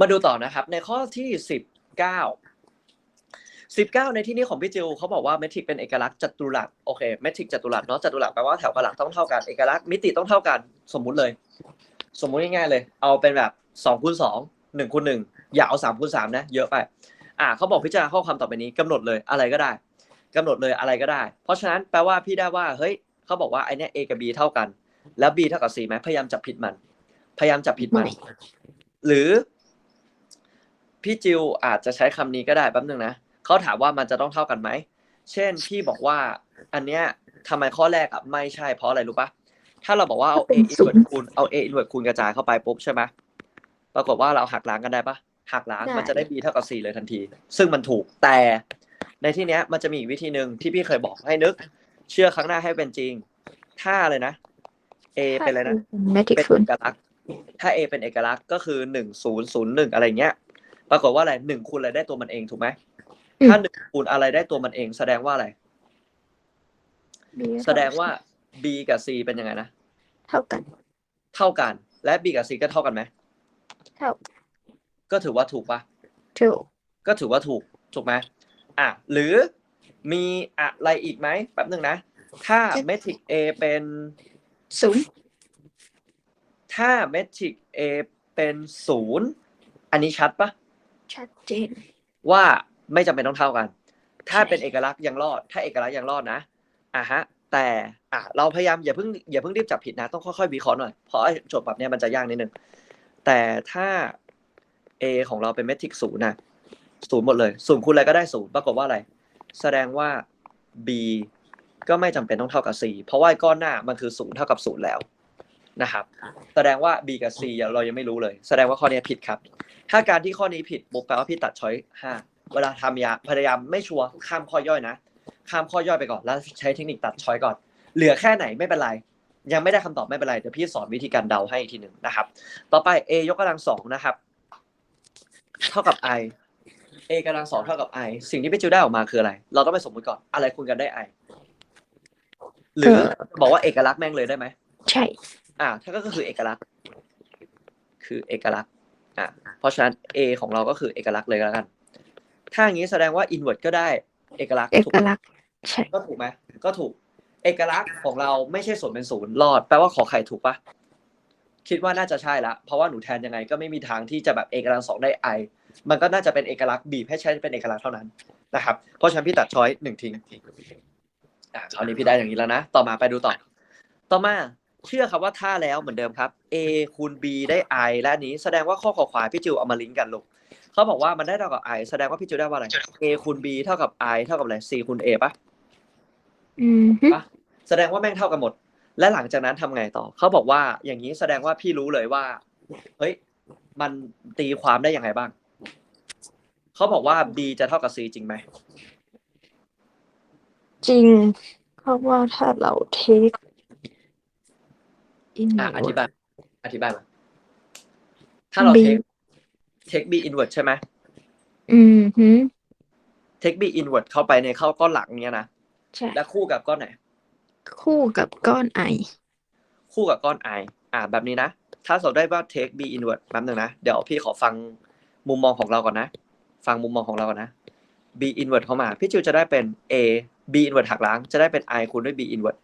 มาดูต่อนะครับ ในข้อที่สิบเก้าสิบเก้าในที่นี้ของพี่จิวเขาบอกว่าเมทริกเป็นเอกลักษณ์จัตุรัสโอเคเมทริกจัตุรัสเนาะจัตุรัสแปลว่าแถวกับหลักต้องเท่ากันเอกลักษณ์มิติต้องเท่ากัน สมมุติเลย สมมุติง่ายๆเลย เอาเป็นแบบสองคูณสองหนึ่งคูณหนึ่งอย่าเอาสามคูณสามนะเยอะไป อ่าเขาบอกพิจารณาข้อความต่อไปนี้กำหนดเลยอะไรก็ได้กำหนดเลยอะไรก็ได้ เพราะฉะนั้นแปลว่าพี่ได้ว่าเฮ้ยเขาบอกว่าไอเนี้ย A กับ B เท่ากัน แล้ว B เท่ากับ C ไหมพยายามจับผิดมัน พยายามจับผิดมัน หรือ พี่จิวอาจจะใช้คำนี้ก็ได้แป๊บนึงนะเขาถามว่ามันจะต้องเท่ากันไหมเช่นพี่บอกว่า อันเนี้ยทำไมข้อแรกอะไม่ใช่เพราะอะไรรู้ปะถ้าเราบอกว่าเอา a เป็นศู inverse นย์คูณเอา a inverse คูณกระจายเข้าไปปุ๊บใช่ไหมปรากฏว่าเราหักล้างกันได้ปะหักล้างได้มันจะได้ b เท่ากับ c เลยทันที ซึ่งมันถูกแต่ในที่เนี้ยมันจะมีอีกวิธีหนึ่งที่พี่เคยบอกให้นึก เชื่อครั้งหน้าให้เป็นจริง ถ้าเลยนะ a เป็นอะไรนะแมทริกเป็นศูนเอย์กลักษณ์ถ้า A เป็นเอกลักษณ์ก็คือหนึ่งศูนย์ศูนย์หนึ่งอะไรเงี้ย ปรากฏว่าอะไรหนึ่งคูณอะไรได้ตัวมันเองถูกไหมถ้าหนึ่งคูณอะไรได้ตัวมันเอง แสดงว่าอะไร แสดงว่า B กับ C เป็นยังไงนะเท่ากัน เท่ากัน และ B กับ C ก็เท่ากันไหมเท่า ก็ถือว่าถูกปะถูก ก็ถือว่าถูกถูกไหมอะหรือมีอะไรอีกไหมแป๊บหนึ่งนะ ถ้าเมทริก A เป็นศูนย์ถ้าเมทริก A เป็นศูนย์อันนี้ชัดปะ ชัดเจน ว่าไม่จำเป็นต้องเท่ากัน ถ้าใช่เป็นเอกลักษณ์ยังรอด ถ้าเอกลักษณ์ยังรอดนะอะฮะ แต่อะเราพยายามอย่าเพิ่งอย่าเพิ่งรีบจับผิดนะต้องค่อยๆวิเคราะห์หน่อยเพราะไอ้โจทย์แบบเนี้ยมันจะยากนิดนึงแต่ถ้า A ของเราเป็นเมทริกศูนย์นะศูนย์หมดเลยศูนย์คูณอะไรก็ได้ศูนย์ปรากฏว่าอะไร แสดงว่า B ก็ไม่จำเป็นต้องเท่ากับ C เพราะว่าไอ้ก้อนหน้ามันคือศูนย์เท่ากับศูนย์แล้ว นะครับแสดงว่า B กับ C เรายังไม่รู้เลย แสดงว่าข้อนี้ผิดครับ ถ้าการที่ข้อนี้ผิดปุ๊บแปลว่าพี่ตัดช้อยห้าเวลาทำยาพยายามไม่ชัวร์ข้ามข้อย่อยนะ ข้ามข้อย่อยไปก่อนแล้วใช้เทคนิคตัดช้อยก่อน เหลือแค่ไหนไม่เป็นไร ยังไม่ได้คำตอบไม่เป็นไรเดี๋ยวพี่สอนวิธีการเดาให้อีกทีหนึ่งนะครับ ต่อไป a ยกกำลังสองนะครับ เท่ากับ i a กำลังสองเท่ากับ i สิ่งที่พี่จิวได้ออกมาคืออะไร เราต้องไปสมมติก่อนอะไรคูณกันได้ i หรือบอกว่าเอกลักษณ์แม่งเลยได้ไหมใช่ อ่าถ้าก็คือเอกลักษณ์ คือเอกลักษณ์อ่าเพราะฉะนั้น A ของเราก็คือเอกลักษณ์เลยแล้วกัน ถ้าอย่างนี้แสดงว่า invert ก็ได้เอกลักษณ์เอถูกกไหมลักษณ์ใช่ก็ถูกไหมก็ถูก เอกลักษณ์ของเราไม่ใช่ศูนย์เป็นศูนย์รอดแปลว่าขอไข่ถูกปะคิดว่าน่าจะใช่ละ เพราะว่าหนูแทนยังไงก็ไม่มีทางที่จะแบบเอกลักษณ์สองได้ i มันก็น่าจะเป็นเอกลักษณ์บีบให้ใช้เป็นเอกลักษณ์เท่านั้นนะครับ เพราะฉะนั้นพี่ตัดช้อยหนึ่งทิ้งอ่าคราวนี้พี่ได้อย่างนี้แล้วนะ ต่อมาไปดูต่อ ต่อมา เชื่อครับว่าถ้าแล้วเหมือนเดิมครับ A คูณ B ได้ I และอันนี้แสดงว่าข้อขอควายพี่จิวเอามาลิงก์กันลูกเขาบอกว่ามันได้เท่ากับ I แสดงว่าพี่จิวได้ว่าอะไร A คูณ B เท่ากับ I เท่ากับอะไร C คูณ A ปะอืมฮึปะแสดงว่าแม่งเท่ากันหมด และหลังจากนั้นทำไงต่อ เขาบอกว่าอย่างนี้แสดงว่าพี่รู้เลยว่า เฮ้ย มันตีความได้ยังไงบ้าง เขาบอกว่า B จะเท่ากับ C จริงไหม จริงเพราะว่าถ้าเราเทค อินอะอธิบาย อธิบายมาถ้าเรา B เทคเทค B inward ใช่ไหมอืมฮึเทค B inward เข้าไปในเข้าก้อนหลังเนี้ยนะใช่และคู่กับก้อนไหน คู่กับก้อนไอ คู่กับก้อน i อ่าแบบนี้นะ ถ้าสมมติได้ว่า take b inward แป๊บนึงนะ เดี๋ยวพี่ขอฟังมุมมองของเราก่อนนะ ฟังมุมมองของเราก่อนนะ b inward เข้ามา พี่จิวจะได้เป็น a b inward หักล้าง จะได้เป็น i คูณด้วย b inward อืม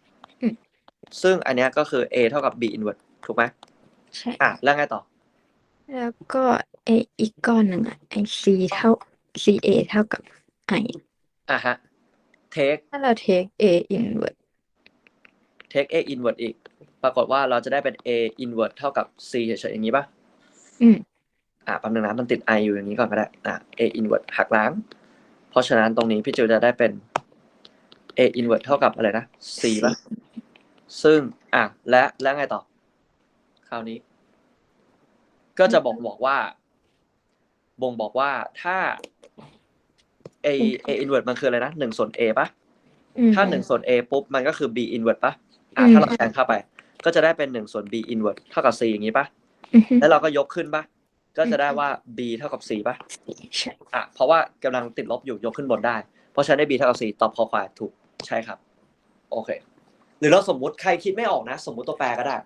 ซึ่งอันเนี้ยก็คือ a เท่ากับ b inward ถูกไหมใช่ อะแล้วไงต่อ แล้วก็ไออีกก้อนหนึ่งอะไอซีเท่า ca เท่ากับไออะฮะ take ถ้าเราเทค a inward take a inward อีก ปรากฏว่าเราจะได้เป็น a inward เท่ากับ c เฉยๆอย่างนี้ป่ะ อืม อะแป๊บนึงนะมันติด i อยู่อย่างนี้ก่อนก็ได้ อะ a inward หักล้าง เพราะฉะนั้นตรงนี้พี่จิวจะได้เป็น a inward เท่ากับอะไรนะ c ป่ะ ซึ่งอะและแล้วไงต่อ คราวนี้ ก็จะบอกบอกว่า บ่งบอกว่าถ้า a a inward มันคืออะไรนะหนึ่งส่วน a ป่ะอืมถ้าหนึ่งส่วน a ปุ๊บมันก็คือ b inward ป่ะอะอืมถ้าเราแทนเข้าไป ก็จะได้เป็นหนึ่งส่วน b inward เท่ากับ c อย่างนี้ป่ะอืมฮึแล้วเราก็ยกขึ้นป่ะก็จะได้ว่า b เท่ากับ c ป่ะใช่อะเพราะว่ากำลังติดลบอยู่ยกขึ้นบนได้ เพราะฉะนั้นได้ b เท่ากับ c ตอบคอควายถูกใช่ครับ โอเค หรือเราสมมติใครคิดไม่ออกนะ สมมติตัวแปรก็ได้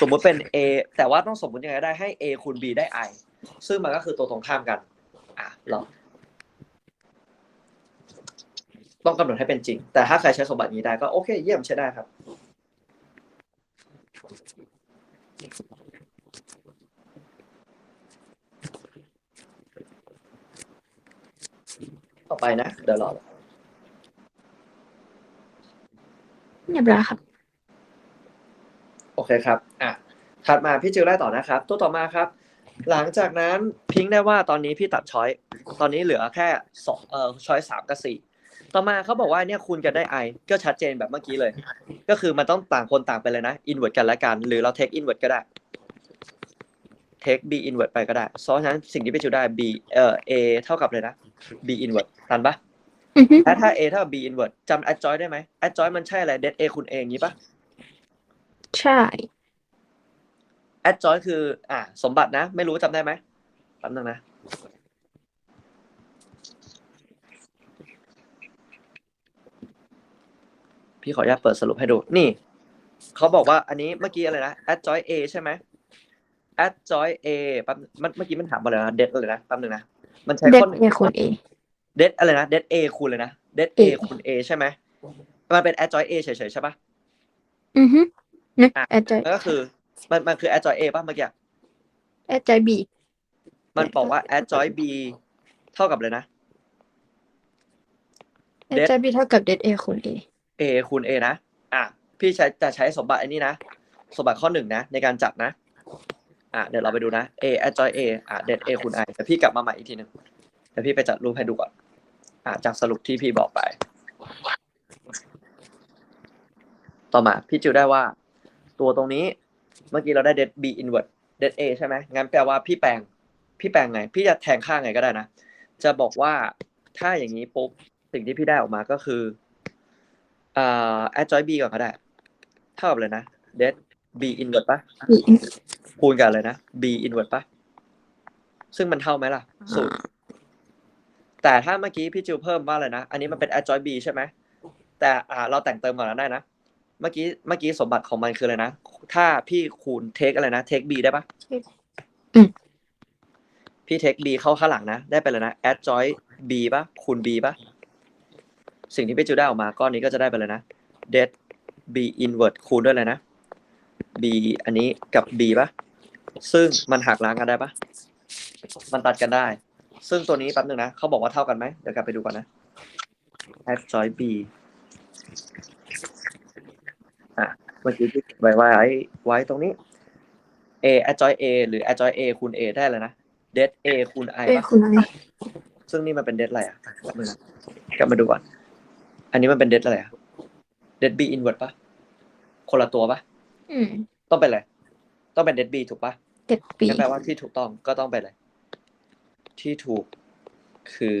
สมมุติเป็น a แต่ว่าต้องสมมุติยังไงได้ให้ a คูณ b ได้ i ซึ่งมันก็คือตัวตรงข้ามกัน อะลองต้องกำหนดให้เป็นจริง แต่ถ้าใครใช้สมบัตินี้ได้ก็โอเค เยี่ยมใช้ได้ครับ ต่อไปนะ เดี๋ยวรอ เรียบร้อยครับ โอเคครับ อะ ถัดมาพี่จิวไล่ต่อนะครับ ตัวต่อมาครับ หลังจากนั้นพิงได้ว่าตอนนี้พี่ตัดช้อย ตอนนี้เหลือแค่สองเอ่อช้อยสามกับสี่ต่อมาเขาบอกว่าเนี่ยคูณกันได้ไอ ก็ชัดเจนแบบเมื่อกี้เลย ก็คือมันต้องต่างคนต่างไปเลยนะ อินเวอร์กันและกัน หรือเราเทคอินเวอร์ก็ได้ เทค b อินเวอร์ไปก็ได้เพราะฉะนั้นสิ่งที่พี่จิวได้ b เอ่อ a เท่ากับเลยนะ b อินเวอร์ทันปะอือฮึ และถ้า a เท่ากับ b อินเวอร์จำ adjoint ได้ไหม adjoint มันใช่อะไร det a คูณ a อย่างนี้ปะใช่แอดจอยคือ อ่า สมบัตินะ ไม่รู้จำได้ไหมแป๊บนึงนะ พี่ขออนุญาตเปิดสรุปให้ดู นี่ เขาบอกว่าอันนี้เมื่อกี้อะไรนะ add join a ใช่ไหม add join a แป๊บมันเมื่อกี้มันถามมาเลยนะ det อะไรนะแป๊บนึงนะ มันใช้เด็ข้กอหนึ่งเอคูณเอ det อะไรนะ det a คูณเลยนะ det a A คูณ a ใช่ไหมมันเป็น add join a เฉยๆใช่ปะอือฮึนะอะแอดจอยมันก็คือ มันมันคือ add join a ป่ะเมื่อกี้แอดจอยบีมันบอกว่า add join b เท่ากับเลยนะแอดจอยบีเท่ากับเด็กเอคูณเอ a คูณ a นะอะพี่ใช้จะใช้สมบัติอันนี้นะ สมบัติข้อหนึ่งนะ ในการจัดนะ อะเดี๋ยวเราไปดูนะ a adjoin a อะ det a คูณ i แต่พี่กลับมาใหม่อีกทีหนึ่งเดี๋ยวพี่ไปจัดรูปให้ดูก่อน อะจากสรุปที่พี่บอกไป ต่อมาพี่จิวได้ว่า ตัวตรงนี้ เมื่อกี้เราได้ det b inverse det a ใช่ไหมงั้นแปลว่าพี่แปลง พี่แปลงไง พี่จะแทงค่างไงก็ได้นะ จะบอกว่าถ้าอย่างนี้ปุ๊บสิ่งที่พี่ได้ออกมาก็คืออ่า adjoint b ก่อนก็ได้ เท่ากับเลยนะ det b inverse ปะบีคูณกันเลยนะ b inverse ปะซึ่งมันเท่าไหมล่ะศูนย์ แต่ถ้าเมื่อกี้พี่จิวเพิ่มว่าอะไรนะ อันนี้มันเป็น adjoint b ใช่ไหม แต่อ่าเราแต่งเติมก่อนได้นะ เมื่อกี้เมื่อกี้สมบัติของมันคืออะไรนะ ถ้าพี่คูณ take อะไรนะ take b ได้ปะอืมพี่ take b เข้าข้างหลังนะ ได้ไปเลยนะ adjoint b ปะคูณ b ปะสิ่งที่พี่จิวได้ออกมาก้อนนี้ก็จะได้ไปเลยนะ det b inverse คูณด้วยเลยนะ b อันนี้กับ b ปะซึ่งมันหักล้างกันได้ปะมันตัดกันได้ ซึ่งตัวนี้แป๊บนึงนะเขาบอกว่าเท่ากันไหมเดี๋ยวกลับไปดูก่อนนะ adjoint b อะเมื่อกี้ที่ไว้ไว้ไว้ตรงนี้ a adjoint a หรือ adjoint a คูณ a ได้เลยนะ det a คูณ i เอปะคูณไอซึ่งนี่มันเป็น det อะไรอะแป๊บนึงนะกลับมาดูก่อน อันนี้มันเป็น det อะไรอะ det b inverse ปะคนละตัวปะอืมต้องเป็นอะไรต้องเป็น det b ถูกปะเด็กบีงั้นแปลว่าที่ถูกต้องก็ต้องเป็นอะไร ที่ถูกคือ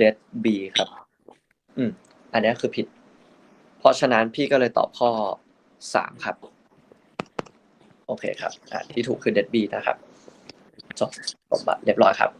det b ครับ อืม อันนี้คือผิด เพราะฉะนั้นพี่ก็เลยตอบข้อสามครับ โอเคครับ อ่าที่ถูกคือ det b นะครับจบจบบัตรเรียบร้อยครับ